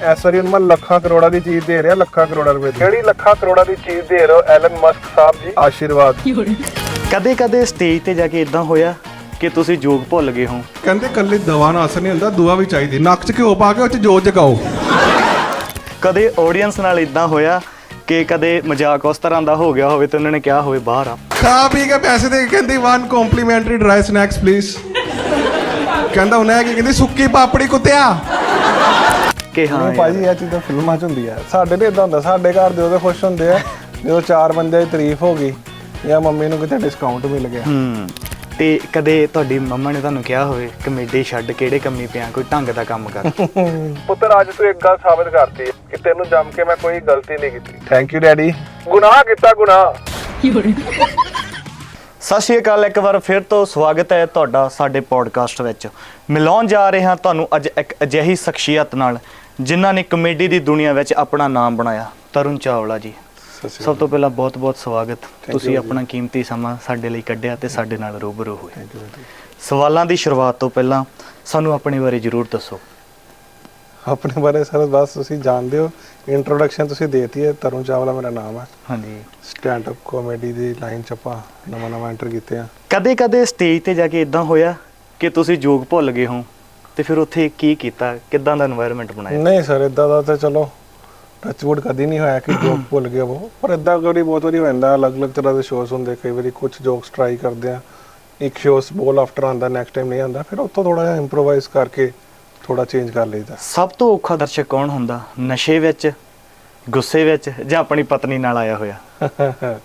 ਇਸ ਵਾਰੀ ਉਹਨੂੰ ਮੈਂ ਲੱਖਾਂ ਕਰੋੜਾਂ ਦੀ ਚੀਜ਼ ਦੇ ਰਿਹਾ ਲੱਖਾਂ ਕਰੋੜਾਂ ਰੁਪਏ ਦੀ। ਜਿਹੜੀ ਲੱਖਾਂ ਕਰੋੜਾਂ ਦੀ ਚੀਜ਼ ਦੇ ਰਹੇ ਹੋ ਐਲਨ ਮਸਕ ਸਾਹਿਬ ਜੀ? ਆਸ਼ੀਰਵਾਦ। ਕਦੇ ਕਦੇ ਸਟੇਜ ਤੇ ਜਾ ਕੇ ਇਦਾਂ ਹੋਇਆ ਕਿ ਤੁਸੀਂ ਜੋਗ ਭੁੱਲ ਗਏ ਹੋ? ਕਹਿੰਦੇ ਕੱਲੇ ਦਵਾ ਨਾਲ ਅਸਰ ਨਹੀਂ ਹੁੰਦਾ ਦੁਆ ਵੀ ਚਾਹੀਦੀ। ਨੱਕ 'ਚ ਘਿਓ ਪਾ ਕੇ ਉਹ 'ਚ ਜੋਤ ਜਗਾਓ। ਕਦੇ ਆਡੀਅנס ਨਾਲ ਇਦਾਂ ਹੋਇਆ ਕਿ ਕਦੇ ਮਜ਼ਾਕ ਉਸ ਤਰ੍ਹਾਂ ਦਾ ਹੋ ਗਿਆ ਹੋਵੇ ਤੇ ਉਹਨਾਂ ਨੇ ਕਿਹਾ ਹੋਵੇ ਬਾਹਰ ਆ। ਖਾ ਪੀ ਕੇ ਪੈਸੇ ਦੇ ਕੇ ਕਹਿੰਦੀ one complimentary dry snacks please ਕਹਿੰਦਾ ਉਹਨੇ ਕੀ ਕਹਿੰਦੀ ਸੁੱਕੀ ਪਾਪੜੀ ਕੁੱਤਿਆ। ਕਿ ਹਾਂ ਨਹੀਂ ਭਾਜੀ ਇਹ ਚੀਜ਼ਾਂ ਫਿਲਮਾਂ 'ਚ ਹੁੰਦੀ ਆ ਸਾਡੇ ਤੇ ਇਦਾਂ ਹੁੰਦਾ ਸਾਡੇ ਘਰ ਦੇ ਉਹਦੇ ਖੁਸ਼ ਹੁੰਦੇ ਆ ਜਦੋਂ ਚਾਰ ਬੰਦਿਆਂ ਦੀ ਤਾਰੀਫ ਹੋ ਗਈ ਜਾਂ ਮੰਮੀ ਨੂੰ ਕਿਤੇ ਡਿਸਕਾਊਂਟ ਮਿਲ ਗਿਆ। ਹੂੰ ਤੇ ਕਦੇ ਤੁਹਾਡੀ ਮੰਮਾ ਨੇ ਤੁਹਾਨੂੰ ਕਿਹਾ ਹੋਵੇ ਕਮੇਡੀ ਛੱਡ ਕਿਹੜੇ ਕੰਮੀ ਪਿਆ ਕੋਈ ਢੰਗ ਦਾ ਕੰਮ ਕਰ। ਪੁੱਤਰ ਅੱਜ ਤੂੰ ਇੱਕ ਗੱਲ ਸਾਬਤ ਕਰਤੀ ਹੈ ਕਿ ਤੈਨੂੰ ਜੰਮ ਕੇ ਮੈਂ ਕੋਈ ਗਲਤੀ ਨਹੀਂ ਕੀਤੀ। ਥੈਂਕ ਯੂ ਡੈਡੀ ਗੁਨਾਹ ਕੀਤਾ ਗੁਨਾਹ। ਸਤਿ ਸ਼੍ਰੀ ਅਕਾਲ ਇੱਕ ਵਾਰ ਫਿਰ ਤੋਂ ਸਵਾਗਤ ਹੈ ਤੁਹਾਡਾ ਸਾਡੇ ਪੋਡਕਾਸਟ ਵਿੱਚ। ਮਿਲਾਉਣ ਜਾ ਰਹੇ ਹਾਂ ਤੁਹਾਨੂੰ ਅੱਜ ਇੱਕ ਅਜਿਹੀ ਸ਼ਖਸੀਅਤ ਨਾਲ। ਜਿਨ੍ਹਾਂ ਨੇ ਕਮੇਡੀ ਦੀ ਦੁਨੀਆ ਵਿੱਚ ਆਪਣਾ ਨਾਮ ਬਣਾਇਆ ਤਰੁਣ ਚਾਵਲਾ ਜੀ। ਸਭ ਤੋਂ ਪਹਿਲਾਂ ਬਹੁਤ-ਬਹੁਤ ਸਵਾਗਤ। ਤੁਸੀਂ ਆਪਣਾ ਕੀਮਤੀ ਸਮਾਂ ਸਾਡੇ ਲਈ ਕੱਢਿਆ ਤੇ ਸਾਡੇ ਨਾਲ ਰੂਬਰੂ ਹੋਏ। ਸਵਾਲਾਂ ਦੀ ਸ਼ੁਰੂਆਤ ਤੋਂ ਪਹਿਲਾਂ ਸਾਨੂੰ ਆਪਣੇ ਬਾਰੇ ਜ਼ਰੂਰ ਦੱਸੋ। ਆਪਣੇ ਬਾਰੇ ਸਰ ਬਸ ਤੁਸੀਂ ਜਾਣਦੇ ਹੋ ਇੰਟਰੋਡਕਸ਼ਨ ਤੁਸੀਂ ਦੇਤੀ ਹੈ ਤਰੁਣ ਚਾਵਲਾ ਮੇਰਾ ਨਾਮ ਹੈ। ਹਾਂਜੀ। ਸਟੈਂਡ ਅਪ ਕਾਮੇਡੀ ਦੀ ਲਾਈਨ ਚ ਆਪਾਂ ਨਵਾਂ ਨਵਾਂ ਐਂਟਰ ਕੀਤੇ ਆ। ਕਦੇ-ਕਦੇ ਸਟੇਜ ਤੇ ਜਾ ਕੇ ਇਦਾਂ ਹੋਇਆ ਕਿ ਤੁਸੀਂ ਜੋਗ ਭੁੱਲ ਗਏ ਹੋ? ਤੇ ਫਿਰ ਉੱਥੇ ਕੀ ਕੀਤਾ? ਕਿੱਦਾਂ ਦਾ এনवायरमेंट ਬਣਾਇਆ? ਨਹੀਂ ਸਰ ਇਦਾਂ ਦਾ ਤਾਂ ਚਲੋ ਟੱਚਵੁੱਡ ਕਦੀ ਨਹੀਂ ਹੋਇਆ ਕਿ ਜੋਕ ਭੁੱਲ ਗਿਆ ਉਹ। ਪਰ ਇਦਾਂ ਕਦੀ ਬਹੁਤ ਵਾਰੀ ਹੁੰਦਾ ਅਲੱਗ-ਅਲੱਗ ਤਰ੍ਹਾਂ ਦੇ ਸ਼ੋਜ਼ ਹੁੰਦੇ ਕਈ ਵਾਰੀ ਕੁਝ ਜੋਕਸ ਟਰਾਈ ਕਰਦੇ ਆ ਇੱਕ ਸ਼ੋਸ ਬੋਲ ਆਫਟਰ ਆਂਦਾ ਨੈਕਸਟ ਟਾਈਮ ਨਹੀਂ ਆਂਦਾ ਫਿਰ ਉੱਥੋਂ ਥੋੜਾ ਜਿਹਾ ਇੰਪਰੋਵਾਈਜ਼ ਕਰਕੇ ਥੋੜਾ ਚੇਂਜ ਕਰ ਲਈਦਾ। ਸਭ ਤੋਂ ਔਖਾ ਦਰਸ਼ਕ ਕੌਣ ਹੁੰਦਾ? ਨਸ਼ੇ ਵਿੱਚ ਗੁੱਸੇ ਵਿੱਚ ਜਾਂ ਆਪਣੀ ਪਤਨੀ ਨਾਲ ਆਇਆ ਹੋਇਆ?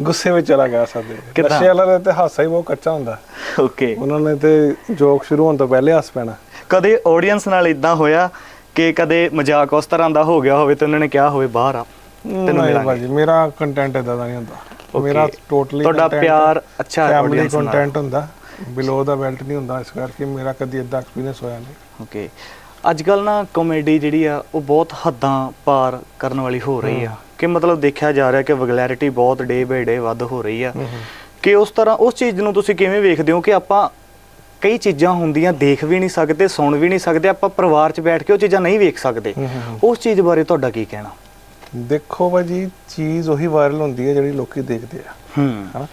ਗੁੱਸੇ ਵਿੱਚ ਚਲਾ ਗਿਆ ਸਾਡੇ। ਨਸ਼ੇ ਵਾਲਾ ਤੇ ਹਾਸਾ ਹੀ ਬਹੁਤ ਕੱਚਾ ਹੁੰਦਾ। ਓਕੇ ਉਹਨਾਂ ਨੇ ਤੇ ਜੋਕ ਸ਼ੁਰੂ ਹੋਣ ਤੋਂ ਪਹਿਲੇ ਹੱਸ ਪੈਣਾ। ਕਦੇ ਆਡੀਅנס ਨਾਲ ਇਦਾਂ ਹੋਇਆ ਕਿ ਕਦੇ ਮਜ਼ਾਕ ਉਸ ਤਰ੍ਹਾਂ ਦਾ ਹੋ ਗਿਆ ਹੋਵੇ ਤੇ ਉਹਨਾਂ ਨੇ ਕਿਹਾ ਹੋਵੇ ਬਾਹਰ ਆ ਤੈਨੂੰ ਨਹੀਂ ਮਿਲਾਂਗੇ। ਭਾਜੀ ਮੇਰਾ ਕੰਟੈਂਟ ਇਦਾਂ ਦਾ ਨਹੀਂ ਹੁੰਦਾ। Okay. ਮੇਰਾ ਟੋਟਲੀ ਤੁਹਾਡਾ ਪਿਆਰ ਅੱਛਾ ਫੈਮਿਲੀ audience ਨਾਲ। ਕੰਟੈਂਟ ਹੁੰਦਾ ਬਿਲੋ ਦਾ ਬੈਲਟ ਨਹੀਂ ਹੁੰਦਾ ਇਸ ਕਰਕੇ ਮੇਰਾ ਕਦੀ ਇਦਾਂ ਐਕਸਪੀਰੀਅੰਸ ਹੋਇਆ ਨਹੀਂ। ਓਕੇ ਅੱਜ ਕੱਲ ਨਾ ਕਾਮੇਡੀ ਜਿਹੜੀ ਆ ਉਹ ਬਹੁਤ ਹੱਦਾਂ ਪਾਰ ਕਰਨ ਵਾਲੀ ਹੋ ਰਹੀ ਆ। ਕਿ ਮਤਲਬ ਦੇਖਿਆ ਜਾ ਰਿਹਾ ਕਿ ਵਗਲੈਰਿਟੀ ਬਹੁਤ ਡੇ ਬਾਈ ਡੇ ਵੱਧ ਹੋ ਰਹੀ ਆ। ਕਿ ਉਸ ਤਰ੍ਹਾਂ ਉਸ ਚੀਜ਼ ਨੂੰ ਤੁਸੀਂ ਕਿਵੇਂ ਵੇਖਦੇ ਹੋ ਕਿ ਆਪਾਂ ਕਈ ਚੀਜ਼ਾਂ ਹੁੰਦੀਆਂ ਦੇਖ ਵੀ ਨਹੀਂ ਸਕਦੇ ਸੁਣ ਵੀ ਨਹੀਂ ਸਕਦੇ ਆਪਾਂ ਪਰਿਵਾਰ 'ਚ ਬੈਠ ਕੇ ਉਹ ਚੀਜ਼ਾਂ ਨਹੀਂ ਵੇਖ ਸਕਦੇ। ਉਸ ਚੀਜ਼ ਬਾਰੇ ਤੁਹਾਡਾ ਕੀ ਕਹਿਣਾ? ਦੇਖੋ ਭਾਜੀ ਚੀਜ਼ ਉਹੀ ਵਾਇਰਲ ਹੁੰਦੀ ਹੈ ਜਿਹੜੀ ਲੋਕੀ ਦੇਖਦੇ ਆ। ਹੂੰ।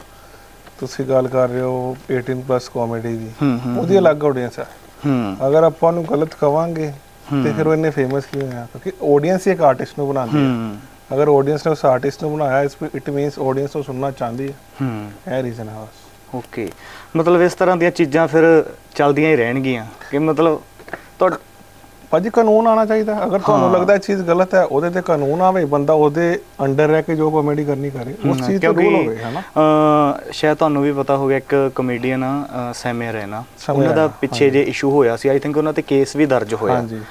ਤੁਸੀਂ ਗੱਲ ਕਰ ਰਹੇ ਹੋ 18 ਕਾਮੇਡੀ ਦੀ। ਉਹਦੀ ਅਲੱਗ ਆਡੀਅנס ਆ। ਹੂੰ। ਅਗਰ ਆਪਾਂ ਨੂੰ ਗਲਤ ਕਵਾਂਗੇ ਤੇ ਫਿਰ ਉਹ ਫੇਮਸ ਕਿਉਂ ਹੋਇਆ ਕਿਉਂਕਿ ਆਡੀਅנס ਇੱਕ ਆਰਟਿਸਟ ਨੂੰ ਬਣਾਉਂਦੀ ਹੈ। ਅਗਰ ਆਡੀਅנס ਨੇ ਉਸ ਆਰਟਿਸਟ ਨੂੰ ਬਣਾਇਆ ਇਸ ਇਟ ਮੀਨਸ ਆਡੀਅנס ਉਹ ਸੁਣਨਾ ਚਾਹੁੰਦੀ ਹੈ ਹੂੰ। ਇਹ ਰੀਜ਼ਨ ਹੈ ਬਸ। ਓਕੇ ਮਤਲਬ ਇਸ ਤਰ੍ਹਾਂ ਦੀਆਂ ਚੀਜ਼ਾਂ ਫਿਰ ਚੱਲਦੀਆਂ ਹੀ ਰਹਿਣਗੀਆਂ ਕਿ ਮਤਲਬ ਤੁਹਾਡਾ ਭਾਜੀ ਕਾਨੂੰਨ ਆਣਾ ਚਾਹੀਦਾ। ਅਗਰ ਤੁਹਾਨੂੰ। ਲੱਗਦਾ ਇਹ ਚੀਜ਼ ਗਲਤ ਹੈ ਉਹਦੇ ਤੇ ਕਾਨੂੰਨ ਆਵੇ ਬੰਦਾ ਉਹਦੇ ਅੰਡਰ ਰਹਿ ਕੇ ਜੋ ਕਾਮੇਡੀ ਕਰਨੀ ਕਰੇ ਉਸ ਚੀਜ਼ ਤੇ ਰੂਲ ਹੋਵੇ ਹਨਾ? ਅਹ, ਸ਼ਾਇਦ ਤੁਹਾਨੂੰ ਵੀ ਪਤਾ ਹੋਗਾ ਇੱਕ ਕਮੇਡੀਅਨ ਸੈਮੇ ਰੈਨਾ। ਉਹਨਾਂ ਦਾ ਪਿੱਛੇ ਜੇ ਇਸ਼ੂ ਹੋਇਆ ਸੀ ਆਈ ਥਿੰਕ ਉਹਨਾਂ ਤੇ ਕੇਸ ਵੀ ਦਰਜ ਹੋਇਆ। ਹਾਂਜੀ।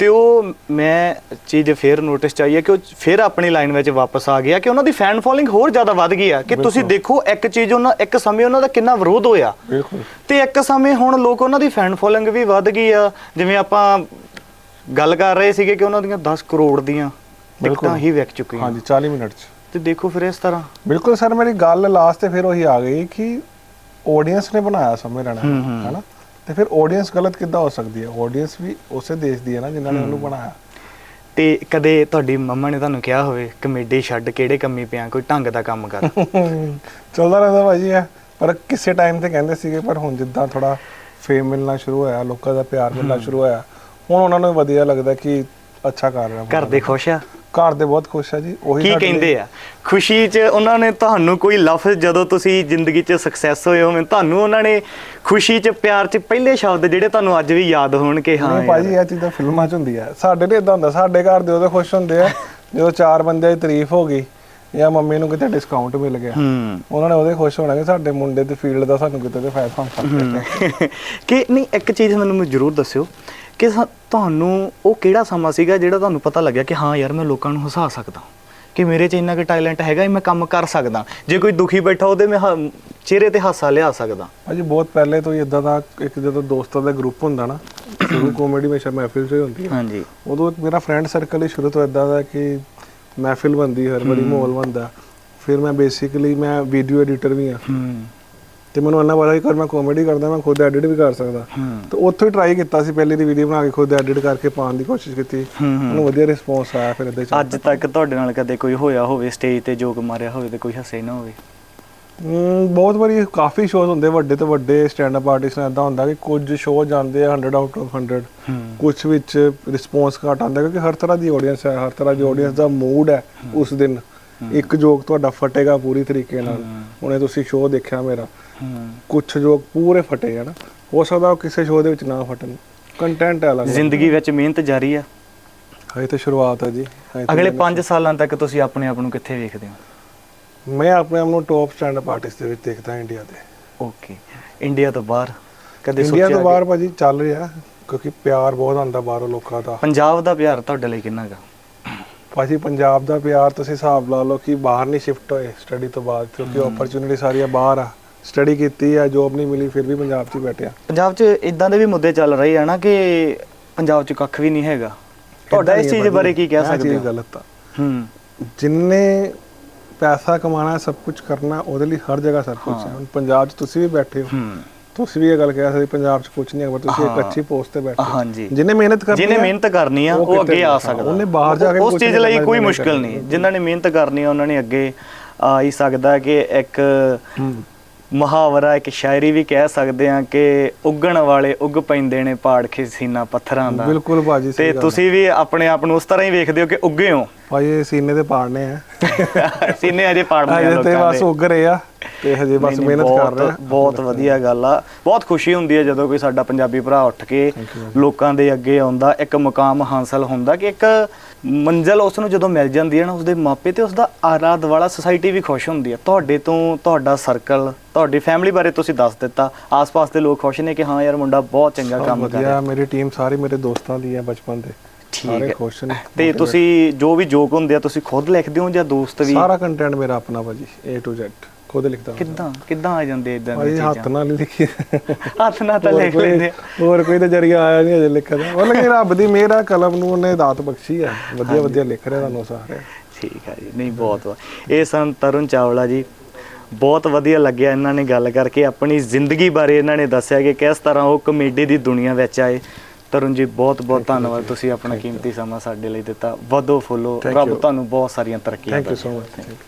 ਤੇ ਉਹ ਮੈਂ ਚੀਜ਼ ਫੇਰ ਨੋਟਿਸ ਚਾਹੀ ਹੈ ਕਿ ਉਹ ਫਿਰ ਆਪਣੀ ਲਾਈਨ ਵਿੱਚ ਵਾਪਸ ਆ ਗਿਆ ਕਿ ਉਹਨਾਂ ਦੀ ਫੈਨ ਫੋਲੋਇੰਗ ਹੋਰ ਜ਼ਿਆਦਾ ਵੱਧ ਗਈ ਆ ਕਿ ਤੁਸੀਂ ਦੇਖੋ ਇੱਕ ਚੀਜ਼ ਉਹਨਾਂ ਇੱਕ ਸਮੇਂ ਉਹਨਾਂ ਦਾ ਕਿੰਨਾ ਵਿਰੋਧ ਹੋਇਆ। ਬਿਲਕੁਲ। ਤੇ ਇੱਕ ਸਮੇਂ ਹੁਣ ਲੋਕ ਉਹਨਾਂ ਦੀ ਫੈਨ ਫੋਲੋਇੰਗ ਵੀ ਵੱਧ ਗਈ ਆ। ਜਿਵੇਂ ਆਪਾਂ ਗੱਲ ਕਰ ਰਹੇ ਸੀਗੇ ਕਿ ਉਹਨਾਂ ਦੀਆਂ 10 ਕਰੋੜ ਦੀਆਂ। ਟਿਕਟਾਂ ਹੀ ਵਿਕ ਚੁੱਕੀਆਂ। ਹਾਂਜੀ 40 ਮਿੰਟ ਚ। ਤੇ ਦੇਖੋ ਫਿਰ ਇਸ ਤਰ੍ਹਾਂ। ਬਿਲਕੁਲ ਸਰ ਮੇਰੀ ਗੱਲ ਲਾਸਟ ਤੇ ਫਿਰ ਉਹੀ ਆ ਗਈ ਕਿ ਆਡੀਅנס ਨੇ ਬਣਾਇਆ ਸਮੇਂ ਰਹਿਣਾ। ਹੂੰ, ਹੂੰ। ਤੇ ਫਿਰ ਆਡੀਅנס ਗਲਤ ਕਿੱਦਾਂ ਹੋ ਸਕਦੀ ਹੈ? ਆਡੀਅנס ਵੀ ਉਸੇ ਦੇਸ਼ ਦੀ ਹੈ ਨਾ ਜਿਨ੍ਹਾਂ ਨੇ ਉਹਨੂੰ ਬਣਾਇਆ। ਤੇ ਕਦੇ ਤੁਹਾਡੀ ਮੰਮਾ ਨੇ ਤੁਹਾਨੂੰ ਕਿਹਾ ਹੋਵੇ ਕਮੇਡੀ ਛੱਡ ਕਿਹੜੇ ਕੰਮੀ ਪਿਆ? ਕੋਈ ਢੰਗ ਦਾ ਕੰਮ ਕਰ। ਚੱਲਦਾ ਰਹਿੰਦਾ ਭਾਜੀ ਆ ਪਰ ਕਿਸੇ ਟਾਈਮ ਤੇ ਕਹਿੰਦੇ ਸੀਗੇ ਪਰ ਹੁਣ ਜਿੱਦਾਂ ਥੋੜਾ ਫੇਮ ਮਿਲਣਾ ਸ਼ੁਰੂ ਹੋਇਆ ਲੋਕਾਂ ਦਾ ਪਿਆਰ ਮਿਲਣਾ ਸ਼ੁਰੂ ਹੋਇਆ ਹੁਣ ਉਹਨਾਂ ਨੂੰ ਵਧੀਆ ਲੱਗਦਾ ਕਿ ਅੱਛਾ ਕਰ ਰਿਹਾ ਘਰ ਦੇ ਖੁਸ਼ ਆ? ਘਰ ਦੇ ਬਹੁਤ ਖੁਸ਼ ਆ ਜੀ ਉਹੀ ਕੀ ਸਾਡੇ ਲਈ- ਕਹਿੰਦੇ ਆ? ਖੁਸ਼ੀ 'ਚ ਉਹਨਾਂ ਨੇ ਤੁਹਾਨੂੰ ਕੋਈ ਲਫ਼ਜ਼ ਜਦੋਂ ਤੁਸੀਂ ਜ਼ਿੰਦਗੀ 'ਚ ਸਕਸੈਸ ਹੋਏ ਹੋਵੇਂ ਤੁਹਾਨੂੰ ਉਹਨਾਂ ਨੇ ਖੁਸ਼ੀ 'ਚ ਪਿਆਰ 'ਚ ਪਹਿਲੇ ਸ਼ਬਦ ਜਿਹੜੇ ਤੁਹਾਨੂੰ ਅੱਜ ਵੀ ਯਾਦ ਹੋਣ ਕਿ ਹਾਂ ਨਹੀਂ ਭਾਜੀ ਇਹ ਚੀਜ਼ਾਂ ਫਿਲਮਾਂ 'ਚ ਹੁੰਦੀ ਹੈ ਸਾਡੇ ਲਈ ਇਦਾਂ ਹੁੰਦਾ ਸਾਡੇ ਘਰ ਦੇ ਉਹਦੇ ਖੁਸ਼ ਹੁੰਦੇ ਆ ਜਦੋਂ ਚਾਰ ਬੰਦਿਆਂ ਦੀ ਤਾਰੀਫ ਹੋ ਗਈ ਜਾਂ ਮੰਮੀ ਨੂੰ ਕਿਤੇ ਡਿਸਕਾਊਂਟ ਮਿਲ ਗਿਆ ਹੂੰ। ਉਹਨਾਂ ਨੇ ਉਹਦੇ ਖੁਸ਼ ਹੋਣਾ ਕਿ ਸਾਡੇ ਮੁੰਡੇ ਦੇ ਫੀਲਡ ਦਾ ਸਾਨੂੰ ਕਿਤੇ ਤੇ ਫਾਇਦਾ ਹੋ। ਸਕਦਾ ਕਿ ਨਹੀਂ ਇੱਕ ਚੀਜ਼ ਮੈਨੂੰ ਜ਼ਰੂਰ ਦੱਸਿਓ ਕਿ ਸਾ- ਤੁਹਾਨੂੰ ਉਹ ਕਿਹੜਾ ਸਮਾਂ ਸੀਗਾ ਜਿਹੜਾ ਤੁਹਾਨੂੰ ਪਤਾ ਲੱਗਿਆ ਕਿ ਹਾਂ ਯਾਰ ਮੈਂ ਲੋਕਾਂ ਨੂੰ ਹਸਾ ਸਕਦਾ? ਕਿ ਮੇਰੇ 'ਚ ਇੰਨਾ ਕੁ ਟੈਲੈਂਟ ਹੈਗਾ ਮੈਂ ਕੰਮ ਕਰ ਸਕਦਾ। ਜੇ ਕੋਈ ਦੁਖੀ ਬੈਠਾ ਉਹਦੇ ਮੈਂ ਹਾ- ਚਿਹਰੇ ਤੇ ਹਾਸਾ ਲਿਆ ਸਕਦਾ। ਭਾਜੀ ਬਹੁਤ ਪਹਿਲੇ ਤੋਂ ਹੀ ਇਦਾਂ ਦਾ ਇੱਕ ਜਦੋਂ ਦੋਸਤਾਂ ਦਾ ਗਰੁੱਪ ਹੁੰਦਾ ਨਾ ਸ਼ੁਰੂ ਕਾਮੇਡੀ ਹਮੇਸ਼ਾ ਮਹਿਫਿਲ 'ਚ ਹੀ ਹੁੰਦੀ ਹੈ। ਹਾਂਜੀ। ਉਦੋਂ ਇੱਕ ਮੇਰਾ ਫਰੈਂਡ ਸਰਕਲ ਹੀ ਸ਼ੁਰੂ ਤੋਂ ਇਦਾਂ ਦਾ ਕਿ ਮਹਿਫਿਲ ਬੰਦੀ ਹਰ ਵਾਰੀ ਮਾਹੌਲ ਬੰਦਾ ਫਿਰ ਮੈਂ ਬੇਸਿਕਲੀ ਮੈਂ ਵੀਡੀਓ ਐਡੀਟਰ ਵੀ ਹਾਂ। ਹੂੰ। ਤੇ ਮੈਨੂੰ ਅੰਨਾ ਵਾਲਾ ਹੀ ਕਰ ਮੈਂ ਕਾਮੇਡੀ ਕਰਦਾ ਮੈਂ ਖੁਦ ਐਡਿਟ ਵੀ ਕਰ ਸਕਦਾ। ਤੇ ਉੱਥੋਂ ਹੀ ਟਰਾਈ ਕੀਤਾ ਸੀ ਪਹਿਲੇ ਦੀ ਵੀਡੀਓ ਬਣਾ ਕੇ ਖੁਦ ਐਡਿਟ ਕਰਕੇ ਪਾਉਣ ਦੀ ਕੋਸ਼ਿਸ਼ ਕੀਤੀ। ਉਹਨੂੰ ਵਧੀਆ ਰਿਸਪੌਂਸ ਆਇਆ ਫਿਰ ਇਦਾਂ ਚੱਲ ਅੱਜ ਤੱਕ ਤੁਹਾਡੇ ਨਾਲ ਕਦੇ ਕੋਈ ਹੋਇਆ ਹੋਵੇ ਸਟੇਜ ਤੇ ਜੋਕ ਮਾਰਿਆ ਹੋਵੇ ਤੇ ਕੋਈ ਹੱਸੇ ਨਾ ਹੋਵੇ? ਬਹੁਤ ਵਾਰੀ ਕਾਫੀ ਸ਼ੋਜ਼ ਹੁੰਦੇ ਵੱਡੇ ਤੋਂ ਵੱਡੇ ਸਟੈਂਡ ਅਪ ਆਰਟਿਸਟ ਨਾਲ ਇਦਾਂ ਹੁੰਦਾ ਕਿ ਕੁਝ ਸ਼ੋਅ ਜਾਂਦੇ ਆ 100 ਆਊਟ ਆਫ 100 ਕੁਝ ਵਿੱਚ ਰਿਸਪੌਂਸ ਘਟ ਆਉਂਦਾ ਕਿਉਂਕਿ ਹਰ ਤਰ੍ਹਾਂ ਦੀ ਆਡੀਅנס ਹੈ ਹਰ ਤਰ੍ਹਾਂ ਦੀ ਆਡੀਅנס ਦਾ ਮੂਡ ਹੈ। ਉਸ ਦਿਨ। ਇੱਕ ਜੋਕ ਤੁਹਾਡਾ ਫਟੇਗਾ ਪੂਰੀ ਤਰੀਕੇ ਨਾਲ। ਹੁਣੇ ਤੁਸੀਂ ਸ਼ੋਅ ਦੇਖਿਆ ਮੇਰਾ। ਕੁਝ ਜੋਕ ਪੂਰੇ ਫਟੇ ਹੈ ਨਾ। ਹੋ ਸਕਦਾ ਉਹ ਕਿਸੇ ਸ਼ੋਅ ਦੇ ਵਿੱਚ ਨਾ ਫਟਣ। ਕੰਟੈਂਟ ਹੈ ਅਲੱਗ। ਜ਼ਿੰਦਗੀ ਵਿੱਚ ਮਿਹਨਤ ਜਾਰੀ ਆ। ਹਜੇ ਤਾਂ ਸ਼ੁਰੂਆਤ ਹੈ ਜੀ। ਹਜੇ ਤਾਂ ਅਗਲੇ ਮੈਨੂੰ- 5 ਸਾਲਾਂ ਤੱਕ ਤੁਸੀਂ ਆਪਣੇ ਆਪ ਨੂੰ ਕਿੱਥੇ ਵੇਖਦੇ ਹੋ? ਮੈਂ ਆਪਣੇ ਆਪ ਨੂੰ ਟੌਪ ਸਟੈਂਡ ਆਰਟਿਸਟ ਦੇ ਵਿੱਚ ਦੇਖਦਾ ਇੰਡੀਆ ਦੇ ਓਕੇ ਇੰਡੀਆ ਤੋਂ ਬਾਹਰ ਕਦੇ ਇੰਡੀਆ ਸੋਚਿਆ ਤੋਂ ਬਾਹਰ ਭਾਜੀ ਚੱਲ ਰਿਹਾ ਕਿਉਂਕਿ ਪਿਆਰ ਬਹੁਤ ਆਉਂਦਾ ਬਾਹਰੋਂ ਲੋਕਾਂ ਦਾ। ਪੰਜਾਬ ਦਾ ਪਿਆਰ ਤੁਹਾਡੇ ਲਈ ਕਿੰਨਾ ਗਾ ਭਾਜੀ ਪੰਜਾਬ ਦਾ ਪਿਆਰ ਤੁਸੀਂ ਹਿਸਾਬ ਲਾ ਲਓ ਕਿ ਬਾਹਰ ਨਹੀਂ ਸ਼ਿਫਟ ਹੋਏ ਸਟੱਡੀ ਤੋਂ ਬਾਅਦ ਕਿਉਂਕਿ ਓਪਰਚ्युनिटी ਸਾਰੀਆਂ ਬਾਹਰ ਆ। ਸਟੱਡੀ ਕੀਤੀ ਆ ਜੋਬ ਨਹੀਂ ਮਿਲੀ ਫਿਰ ਵੀ ਪੰਜਾਬ 'ਚ ਹੀ ਬੈਠਿਆ ਪੰਜਾਬ 'ਚ ਇਦਾਂ ਦੇ ਵੀ ਮੁੱਦੇ ਚੱਲ ਰਹੇ ਆ ਨਾ ਕਿ ਪੰਜਾਬ 'ਚ ਕੱਖ ਵੀ ਨਹੀਂ ਹੈਗਾ। ਤੁਹਾਡਾ ਇਸ ਚੀਜ਼ ਬਾਰੇ ਕੀ ਕਹਿ ਸਕਦੇ ਹੋ? ਗਲਤ ਆ। ਹੂੰ। ਜਿੰਨੇ ਪੈਸਾ ਕਮਾਣਾ ਸਭ ਕੁਝ ਕਰਨਾ ਉਹਦੇ ਲਈ ਹਰ ਜਗ੍ਹਾ ਸਭ ਹੈ। ਪੰਜਾਬ 'ਚ ਤੁਸੀਂ ਵੀ ਬੈਠੇ ਹੋ। ਤੁਸੀਂ ਵੀ ਇਹ ਗੱਲ ਕਹਿ ਸਕਦੇ ਪੰਜਾਬ 'ਚ ਕੁਝ ਨਹੀਂ ਹੈ ਪਰ ਤੁਸੀਂ ਇੱਕ। ਅੱਛੀ ਪੋਸਟ ਤੇ ਬੈਠੇ। ਹਾਂਜੀ ਜਿਹਨੇ ਮਿਹਨਤ ਕਰਨੀ ਜਿਹਨੇ ਮਿਹਨਤ ਕਰਨੀ ਆ ਉਹ ਅੱਗੇ ਆ ਸਕਦਾ ਉਹਨੇ ਬਾਹਰ ਜਾ ਕੇ ਉਸ ਚੀਜ਼ ਲਈ ਕੋਈ ਮੁਸ਼ਕਲ। ਨਹੀਂ ਜਿਨ੍ਹਾਂ ਨੇ ਮਿਹਨਤ ਕਰਨੀ ਆ ਉਹਨਾਂ ਨੇ ਅੱਗੇ ਆ ਹੀ ਸਕਦਾ ਕਿ ਇੱਕ ਮੁਹਾਵਰਾ ਇੱਕ ਸ਼ਾਇਰੀ ਵੀ ਕਹਿ ਸਕਦੇ ਆ ਕਿ ਉੱਗਣ ਵਾਲੇ ਉੱਗ ਪੈਂਦੇ ਨੇ ਪਾੜ ਕੇ ਸੀਨਾ ਪੱਥਰਾਂ ਦਾ ਬਿਲਕੁਲ ਭਾਜੀ ਤੇ। ਤੁਸੀਂ ਵੀ ਆਪਣੇ ਆਪ ਨੂੰ ਉਸ ਤਰ੍ਹਾਂ ਹੀ ਵੇਖਦੇ ਹੋ ਕਿ ਉੱਗੇ ਹੋ ਭਾਈ ਸੀਨੇ ਤੇ ਪਾੜਨੇ ਆ। ਸੀਨੇ ਅਜੇ ਪਾੜਨੇ ਆ ਹਜੇ ਤੇ ਲੋਕਾਂ ਬਸ ਦੇ ਉੱਗ ਰਹੇ ਆ ਤੇ ਹਜੇ ਬਸ ਮਿਹਨਤ ਕਰ ਰਹੇ ਆ। ਬਹੁਤ ਵਧੀਆ ਗੱਲ ਆ। ਬਹੁਤ ਖੁਸ਼ੀ ਹੁੰਦੀ ਹੈ ਜਦੋਂ ਕੋਈ ਸਾਡਾ ਪੰਜਾਬੀ ਭਰਾ ਉੱਠ ਕੇ. ਲੋਕਾਂ ਦੇ ਅੱਗੇ ਆਉਂਦਾ ਇੱਕ ਮੁਕਾਮ ਹਾਸਲ ਹੁੰਦਾ ਕਿ ਇੱਕ ਮੰਜ਼ਲ ਉਸ ਨੂੰ ਜਦੋਂ ਮਿਲ ਜਾਂਦੀ ਹੈ ਨਾ ਉਸਦੇ ਮਾਪੇ ਤੇ ਉਸਦਾ ਆਲਾ ਦੁਆਲਾ ਸੁਸਾਇਟੀ ਵੀ ਖੁਸ਼ ਹੁੰਦੀ ਹੈ ਤੁਹਾਡੇ ਤੋਂ ਤੁਹਾਡਾ ਸਰਕਲ ਤੁਹਾਡੀ ਫੈਮਿਲੀ ਬਾਰੇ ਤੁਸੀਂ ਦੱਸ ਦਿੱਤਾ। ਆਸ-ਪਾਸ ਦੇ ਲੋਕ ਖੁਸ਼ ਨੇ ਕਿ ਹਾਂ ਯਾਰ ਮੁੰਡਾ ਬਹੁਤ ਚੰਗਾ ਕੰਮ ਕਰ ਰਿਹਾ। ਮੇਰੀ ਟੀਮ ਸਾਰੀ ਮੇਰੇ ਦੋਸਤਾਂ ਦੀ ਹੈ ਬਚਪਨ ਦੇ ਠੀਕ ਸਾਰੇ ਹੈ। ਖੁਸ਼ ਨੇ ਤੇ ਤੁਸੀਂ ਜੋ ਵੀ ਜੋਕ ਹੁੰਦੇ ਆ ਤੁਸੀਂ ਖੁਦ ਲਿਖਦੇ ਹੋ ਜਾਂ ਦੋਸਤ ਵੀ? ਸਾਰਾ ਕੰਟੈਂਟ ਮੇਰਾ ਆਪਣਾ ਭਾਜੀ A to Z ਖੁਦ ਲਿਖਦਾ ਕਿੱਦਾਂ ਕਿੱਦਾਂ ਆ ਜਾਂਦੇ ਇਦਾਂ ਭਾਜੀ ਦੀਆਂ ਹੱਥ ਚੀਜ਼ਾਂ ਨਾਲ ਹੀ ਲਿਖੀ। ਹੱਥ ਨਾਲ ਤਾਂ ਹੋਰ ਲਿਖ ਕੋਈ- ਲੈਂਦੇ ਆ। ਹੋਰ ਕੋਈ ਤਾਂ ਜਰੀਆ ਆਇਆ ਨਹੀਂ ਅਜੇ ਲਿਖਣ ਦਾ। ਉਹ ਲੱਗੇ ਰੱਬ ਦੀ ਮਿਹਰ ਆ ਕਲਮ ਨੂੰ ਉਹਨੇ ਦਾਤ ਬਖਸ਼ੀ ਹੈ ਵਧੀਆ ਵਧੀਆ ਲਿਖ ਰਿਹਾ ਤੁਹਾਨੂੰ ਸਾਰੇ। ਠੀਕ ਹੈ ਜੀ। ਨਹੀਂ ਬਹੁਤ ਵਾ- ਇਹ ਸਨ ਤਰੁਣ ਚਾਵਲਾ ਜੀ। ਬਹੁਤ ਵਧੀਆ ਲੱਗਿਆ ਇਹਨਾਂ ਨੇ ਗੱਲ ਕਰਕੇ। ਆਪਣੀ ਜ਼ਿੰਦਗੀ ਬਾਰੇ ਇਹਨਾਂ ਨੇ ਦੱਸਿਆ ਕਿ ਕਿਸ ਤਰ੍ਹਾਂ ਉਹ ਕਮੇਡੀ ਦੀ ਦੁਨੀਆ ਵਿੱਚ ਆਏ। ਤਰੁਣ ਜੀ ਬਹੁਤ ਬਹੁਤ ਧੰਨਵਾਦ। ਤੁਸੀਂ ਆਪਣਾ ਕੀਮਤੀ ਸਮਾਂ ਸਾਡੇ ਲਈ ਦਿੱਤਾ। ਵਧੋ ਫੁੱਲੋ। ਰੱਬ. ਤੁਹਾਨੂੰ ਬਹੁਤ ਸਾਰੀਆਂ ਤਰੱਕੀਆਂ ਥੈਂਕ ਯੂ। So much